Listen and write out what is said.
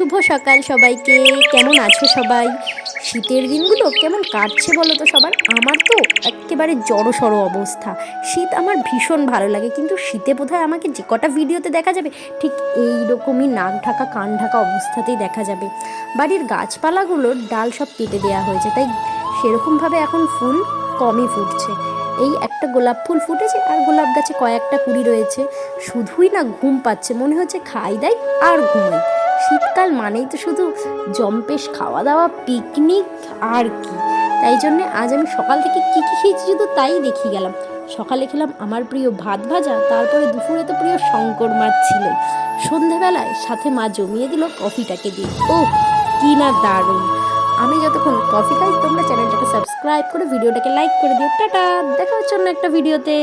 শুভ সকাল সবাইকে। কেমন আছো সবাই? শীতের দিনগুলো কেমন কাটছে বলো তো সবার? আমার তো একেবারে জড়ো সড়ো অবস্থা। শীত আমার ভীষণ ভালো লাগে, কিন্তু শীতে বোধহয় আমাকে যে কটা ভিডিওতে দেখা যাবে, ঠিক এই রকমই নাক ঢাকা, কান ঢাকা অবস্থাতেই দেখা যাবে। বাড়ির গাছপালাগুলোর ডাল সব কেটে দেওয়া হয়েছে, তাই সেরকমভাবে এখন ফুল কমই ফুটছে। এই একটা গোলাপ ফুল ফুটেছে, আর গোলাপ গাছে কয়েকটা কুড়ি রয়েছে। শুধুই না ঘুম পাচ্ছে, মনে হচ্ছে খাই দাই আর ঘুমাই। শীতকাল মানেই তো শুধু জম্পেশ খাওয়া দাওয়া পিকনিক আর কি। তাই জন্যে আজ আমি সকাল থেকে কী কী খেয়েছি শুধু তাই দেখি গেলাম। সকালে খেলাম আমার প্রিয় ভাত ভাজা, তারপরে দুপুরে তো প্রিয় শঙ্কর মাছ ছিল। সন্ধেবেলায় সাথে মা জমিয়ে দিল কফিটাকে দিয়ে। ও কি না দারুণ! আমি যতক্ষণ কফি খাই, তোমরা চ্যানেলটাকে সাবস্ক্রাইব করে ভিডিওটাকে লাইক করে দিও। টাটা! দেখা হচ্ছে অন্য একটা ভিডিওতে।